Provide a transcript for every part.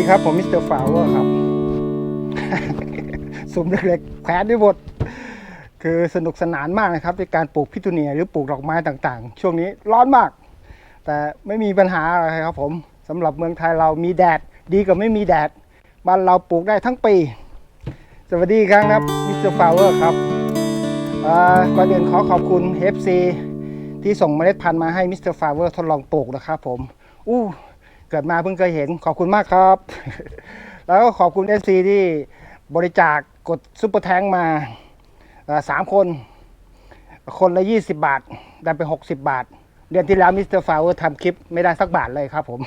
ดีครับ ผมมิสเตอร์ฟาวเวอร์ครับสุ่มเล็กๆแขวนด้วยบทคือสนุกสนานมากนะครับในการปลูกพิทูเนียหรือปลูกดอกไม้ต่างๆ ช่วงนี้ร้อนมาก แต่ไม่มีปัญหาอะไรครับผมสำหรับเมืองไทยเรามีแดดดีกว่าไม่มีแดดบ้านเราปลูกได้ทั้งปี สวัสดีครั้งนะครับมิสเตอร์ฟาวเวอร์ครับก่อนอื่นขอขอบคุณ FC ที่ส่งเมล็ดพันธุ์มาให้มิสเตอร์ฟาวเวอร์ทดลองปลูกนะครับผมอู้ เกิดมาเพิ่งเคยเห็นขอบคุณมากครับ แล้วก็ขอบคุณ FC ที่บริจาคกดซุปเปอร์แทงมาสามคน คนละ 20 บาทได้ไป 60 บาท เดือนที่แล้วมิสเตอร์ฟาวเวอร์ทำคลิปไม่ได้สักบาทเลยครับผม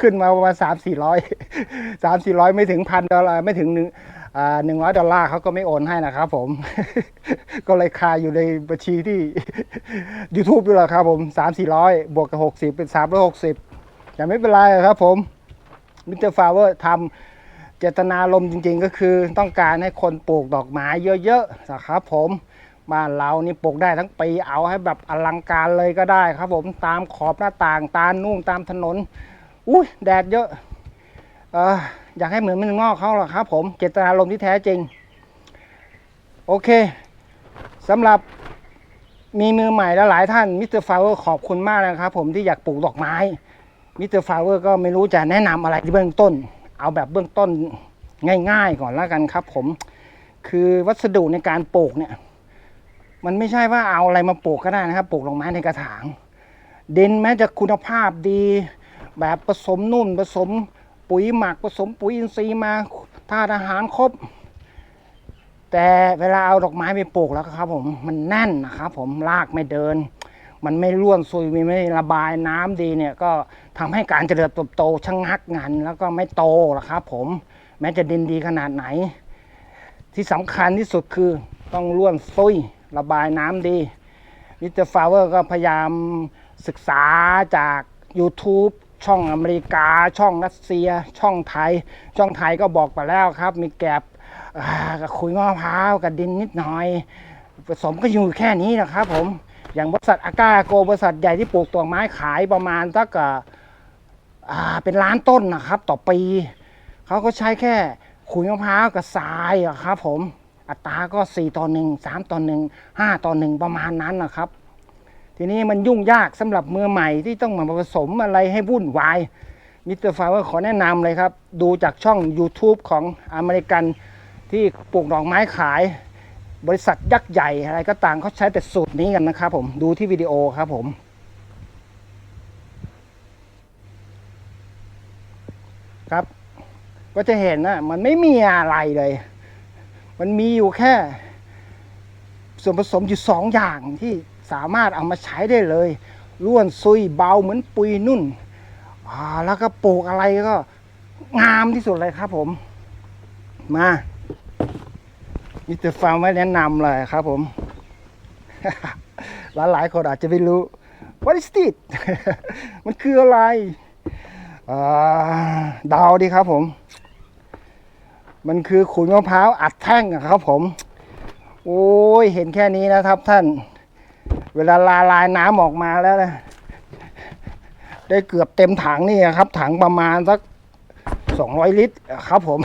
ขึ้นมาประมาณสามสี่ร้อยสามสี่ร้อยไม่ถึงพันดอลลาร์ไม่ถึงหนึ่ง หนึ่งร้อยดอลลาร์เขาก็ไม่โอนให้นะครับผม ก็เลยคาอยู่ในบัญชีที่ YouTube ด้วยแหละครับผมสามสี่ร้อยบวกกับหกสิบเป็นสามร้อยหกสิบแต่ไม่เป็นไรครับผมมิสเตอร์ฟาวเวอร์ทำเจตนารมณ์จริง ๆ ก็คือต้องการให้คนปลูกดอกไม้เยอะๆนะครับผมบ้านเรานี่ปลูกได้ทั้งปีเอาให้แบบอลังการเลยก็ได้ครับผมตามขอบหน้าต่างตามนุ่งตามถนนอุ้ยแดดเยอะเออ อยากให้เหมือนมันงอกเขาหรอครับ ผมเจตนารมณ์ที่แท้จริง โอเคสำหรับมีมือใหม่และหลายท่านมิสเตอร์ฟาเวอร์ขอบคุณมากนะครับ ผมที่อยากปลูกดอกไม้มิสเตอร์ฟาเวอร์ก็ไม่รู้จะแนะนำอะไรที่เบื้องต้น เอาแบบเบื้องต้นง่าย ๆ ก่อนแล้วกันครับ ผมคือวัสดุในการปลูกเนี่ย มันไม่ใช่ว่าเอาอะไรมาปลูกก็ได้นะครับ ปลูกดอกไม้ในกระถางดินแม้จะคุณภาพดี แบบผสมนุ่นผสม ปุ๋ยหมักผสมปุ๋ยอินทรีย์มาธาตุอาหารครบ แต่เวลาเอาดอกไม้ไปปลูกแล้วครับผมมันแน่นนะครับผมรากไม่เดิน มันไม่ร่วนซุยมีไม่ระบายน้ำดีเนี่ยก็ทำให้การเจริญเติบโตชะงักงันแล้วก็ไม่โตหรอกครับผมแม้จะดินดีขนาดไหน ที่สำคัญที่สุดคือต้องร่วนซุยระบายน้ำดีมิสเตอร์ฟาวเวอร์ก็พยายามศึกษาจาก YouTube ช่องอเมริกา ช่องรัสเซีย ช่องไทย ช่องไทยก็บอกไปแล้วครับ มีแกบกับขุยมะพร้าวกับดินนิดหน่อย ผสมก็อยู่แค่นี้นะครับผมอย่างบริษัทอากาโกบริษัทใหญ่ที่ปลูกตัวไม้ขายประมาณสักอ่าอ่าเป็นล้านต้นนะครับ ต่อปี เขาก็ใช้แค่ขุยมะพร้าวกับทรายครับผมอัตราก็ 4 ต่อ 1 3 ต่อ 1 5 ต่อ 1 ประมาณนั้นนะครับ ทีนี้มันยุ่งยากสำหรับมือใหม่ที่ต้องมาผสมอะไรให้วุ่นวายมิสเตอร์ฟาวเวอร์ขอแนะนำเลยครับ ดูจากช่อง YouTube ของอเมริกันที่ปลูกดอกไม้ขาย บริษัทยักษ์ใหญ่อะไรก็ต่างเขาใช้แต่สูตรนี้กันนะครับผมดูที่วิดีโอครับผมครับ ก็จะเห็นนะมันไม่มีอะไรเลย มันมีอยู่แค่ ส่วนผสมอยู่สองอย่างที่ สามารถเอามาใช้ได้เลยร่วนซุยเบาเหมือนปุยนุ่นอ่าแล้วก็ปลูกอะไรก็งามที่สุดเลยครับผม มามิสเตอร์ฟาร์มไว้แนะนำเลยครับผมหลายหลายคนอาจจะไม่รู้ what is it มันคืออะไรอ่าเดาดีครับผม มันคือขุยมะพร้าวอัดแท่งครับผม โอ้ย เห็นแค่นี้นะครับท่าน เวลาละลายน้ำออกมาแล้วนะได้เกือบเต็มถังนี่ครับ ถังประมาณสักสองร้อยลิตรครับผม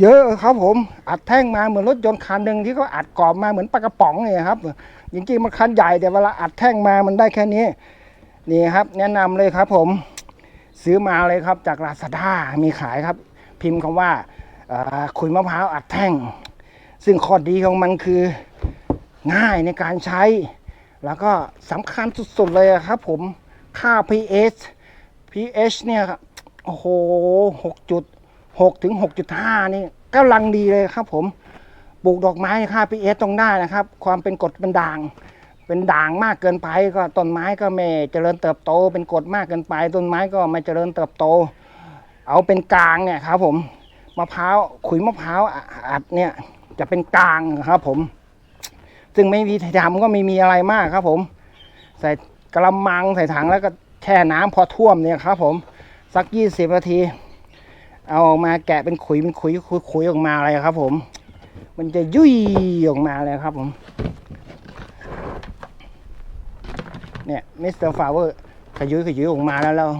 เยอะครับผม อัดแท่งมาเหมือนรถยนต์คันหนึ่งที่เขาอัดกรอบมาเหมือนปลากระป๋องเนี่ยครับจริงๆมันคันใหญ่แต่เวลาอัดแท่งมามันได้แค่นี้นี่ครับ แนะนำเลยครับผม ซื้อมาเลยครับจากลาซาด้ามีขายครับ พิมพ์คำว่าขุยมะพร้าวอัดแท่ง ซึ่งข้อดีของมันคือ ง่ายในการใช้ แล้วก็สำคัญสุดๆเลยครับผมค่า pH pH เนี่ยครับโอ้โหหกจุดหกถึงหกจุดห้านี่กำลังดีเลยครับผมปลูกดอกไม้ค่า pH ต้องได้นะครับ ความเป็นกรดเป็นด่าง เป็นด่างมากเกินไป ก็ต้นไม้ก็ไม่เจริญเติบโต เป็นกรดมากเกินไป ต้นไม้ก็ไม่เจริญเติบโต เอาเป็นกลางเนี่ยครับผมมะพร้าวขุยมะพร้าวอัดเนี่ยจะเป็นกลางครับผม ซึ่งไม่มีทำก็ไม่มีอะไรมากครับ ผม ใส่กระมังใส่ถังแล้วก็แช่น้ำพอท่วมเนี่ยครับ ผมสักยี่สิบนาที เอาออกมาแกะเป็นขุยเป็นขุยขุยขุยออกมาอะไรครับ ผม มันจะยุ่ยออกมาเลยครับ ผม เนี่ยมิสเตอร์ฟาวเวอร์ขยุยขยุยออกมาแล้วแล้ว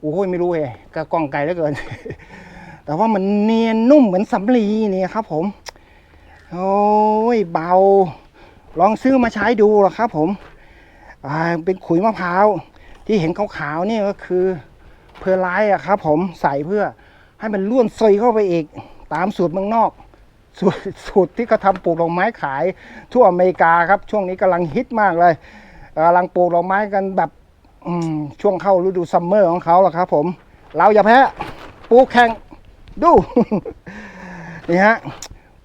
โอ้ยไม่รู้เองก็กล้องไกลเหลือเกิน แต่ว่ามันเนียนนุ่มเหมือนสำลีนี่ครับ ผม โอ้ยเบา ลองซื้อมาใช้ดูหรอครับผมเป็นขุยมะพร้าวที่เห็นขาวๆนี่ก็คือเพอร์ไลท์อะครับ ผมใส่เพื่อให้มันล้วนซอยเข้าไปอีก ตามสูตรเมืองนอก สูตรสูตรที่เขาทำปลูกดอกไม้ขายทั่วอเมริกาครับ ช่วงนี้กำลังฮิตมากเลยกำลังปลูกดอกไม้กันแบบช่วงเข้าฤดูซัมเมอร์ของเขาแหละครับ ผม เราอย่าแพ้ปลูกแข่งดูนี่ฮะ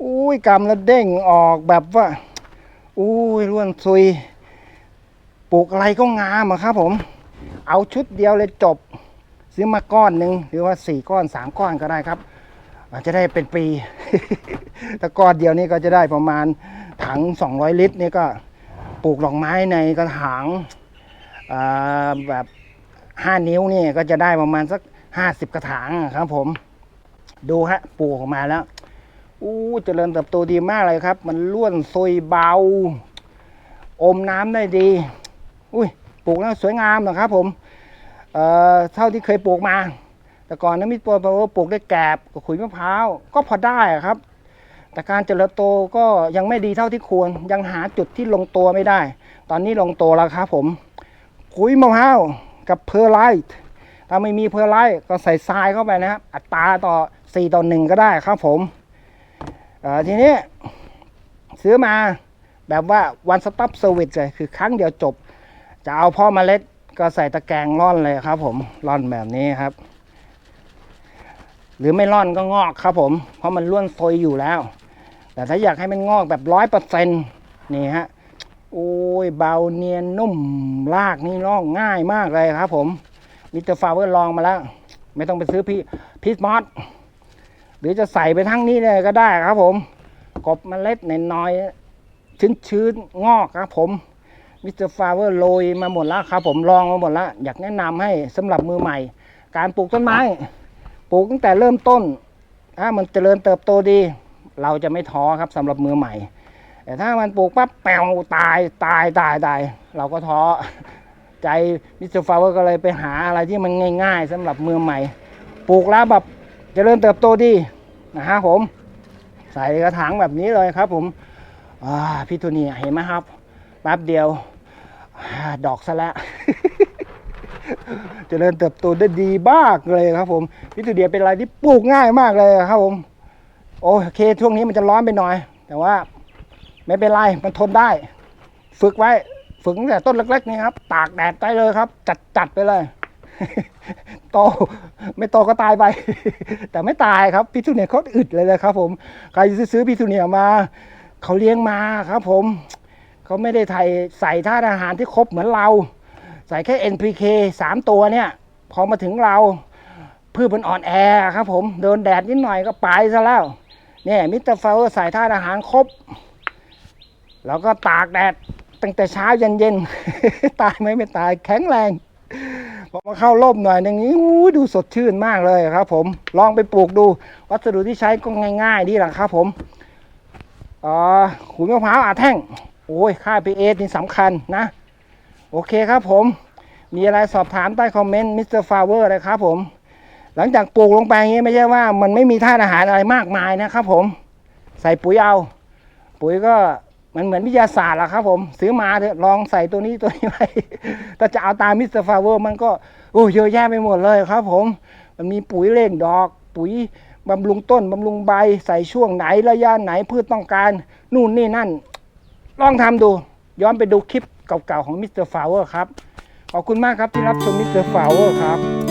อุ้ยกำแล้วเด้งออกแบบว่า อุ้ยร่วนซุย ปลูกอะไรก็งามอะครับผม เอาชุดเดียวเลยจบ ซื้อมาก้อนหนึ่งหรือว่าสี่ก้อนสามก้อนก็ได้ครับอาจจะได้เป็นปีแต่ก้อนเดียวนี่ก็จะได้ประมาณถัง 200 ลิตรนี่ก็ปลูกดอกไม้ในกระถางแบบ 5 นิ้วนี่ก็จะได้ประมาณสัก 50 กระถางครับผม ดูฮะปลูกออกมาแล้ว อู้เจริญเติบโตดีมากเลยครับ มันล้วนซุยเบา อมน้ำได้ดี อุ้ยปลูกแล้วสวยงามนะครับผมเอ่อเท่าที่เคยปลูกมา แต่ก่อนนะมิตรปปปลูกได้แกบกับขุยมะพร้าวก็พอได้ครับ แต่การเจริญโตก็ยังไม่ดีเท่าที่ควร ยังหาจุดที่ลงตัวไม่ได้ ตอนนี้ลงตัวแล้วครับผมขุยมะพร้าวกับเพอร์ไลท์ถ้าไม่มีเพอร์ไลท์ก็ใส่ทรายเข้าไปนะครับ อัตราต่อ 4 ต่อ 1 ก็ได้ครับผม ทีนี้ซื้อมาแบบว่า one stop service เลยคือครั้งเดียวจบ จะเอาพ่อเมล็ดก็ใส่ตะแกรงร่อนเลยครับ ผมร่อนแบบนี้ครับ หรือไม่ร่อนก็งอกครับผม เพราะมันล้วนซอยอยู่แล้ว แต่ถ้าอยากให้มันงอกแบบร้อยเปอร์เซ็นต์นี่ฮะโอ้ยเบาเนียนนุ่มลากนี่ลอกง่ายมากเลยครับ ผมมิสเตอร์ฟาเวอร์ลองมาแล้ว ไม่ต้องไปซื้อพี่พีทมอส หรือจะใส่ไปทั้งนี้เลยก็ได้ครับผม กบเมล็ดนน้อยๆชื้นๆงอกครับผมมิสเตอร์ฟาเวอร์โรยมาหมดแล้วครับผมลองมาหมดแล้ว อยากแนะนำให้สำหรับมือใหม่ การปลูกต้นไม้ ปลูกตั้งแต่เริ่มต้นถ้ามันเจริญเติบโตดี เราจะไม่ท้อครับสำหรับมือใหม่ แต่ถ้ามันปลูกปั๊บแปวตายตายตายตายเราก็ท้อใจมิสเตอร์ฟาเวอร์ก็เลยไปหาอะไรที่มันง่าย ๆสำหรับมือใหม่ ปลูกแล้วแบบ เจริญเติบโตดีนะฮะผม ใส่กระถางแบบนี้เลยครับ ผมอ่าพิทูเนียเห็นไหมครับแป๊บเดียวอดอกซะแล้วเจริญเติบโตได้ดีมากเลยครับ ผมพิทูเนียเป็นอะไรที่ปลูกง่ายมากเลยครับ ผม โอเคช่วงนี้มันจะร้อนไปหน่อย แต่ว่า ไม่เป็นไรมันทนได้ ฝึกไว้ ฝึกตั้งแต่ต้นเล็กๆนี่ครับ ตากแดดได้เลยครับ จัดๆไปเลย โตไม่โตก็ตายไป แต่ไม่ตายครับพิทูเนียเขาอึดเลยนะครับ ผมใครซื้อพิทูเนียมาเขาเลี้ยงมาครับ ผมเขาไม่ได้ไทยใส่ธาตุอาหารที่ครบเหมือนเรา ใส่แค่ NPK สามตัวเนี่ย พอมาถึงเราพืชมันอ่อนแอครับ ผมโดนแดดนิดหน่อยก็ไปซะแล้วเนี่ยมิสเตอร์เฟลใส่ธาตุอาหารครบ แล้วก็ตากแดดตั้งแต่เช้าเย็นเย็น ตายไหมไม่ตายแข็งแรง พอมาเข้าร่มหน่อยหนึ่งนี้หูดูสดชื่นมากเลยครับ ผมลองไปปลูกดูวัสดุที่ใช้ก็ง่ายๆดีแหละครับ ผมอ่าขุยมะพร้าวอาแท่ง โอ้ยค่า pH นี่สำคัญนะ โอเคครับผม มีอะไรสอบถามใต้คอมเมนต์มิสเตอร์ฟาเวอร์เลยครับผม หลังจากปลูกลงไปอย่างนี้ไม่ใช่ว่ามันไม่มีธาตุอาหารอะไรมากมายนะครับผม ใส่ปุ๋ยเอา ปุ๋ยก็ มันเหมือนวิทยาศาสตร์หละครับผม ซื้อมาเถอะลองใส่ตัวนี้ตัวนี้ไปถ้าจะเอาตามมิสเตอร์ฟาเวอร์มันก็โอ้เยอะแยะไปหมดเลยครับผม มันมีปุ๋ยเร่งดอก ปุ๋ยบำรุงต้นบำรุงใบ ใส่ช่วงไหนระยะไหนพืชต้องการ นู่นนี่นั่น ลองทำดู ย้อนไปดูคลิปเก่าๆของมิสเตอร์ฟาเวอร์ครับ ขอบคุณมากครับที่รับชมมิสเตอร์ฟาเวอร์ครับ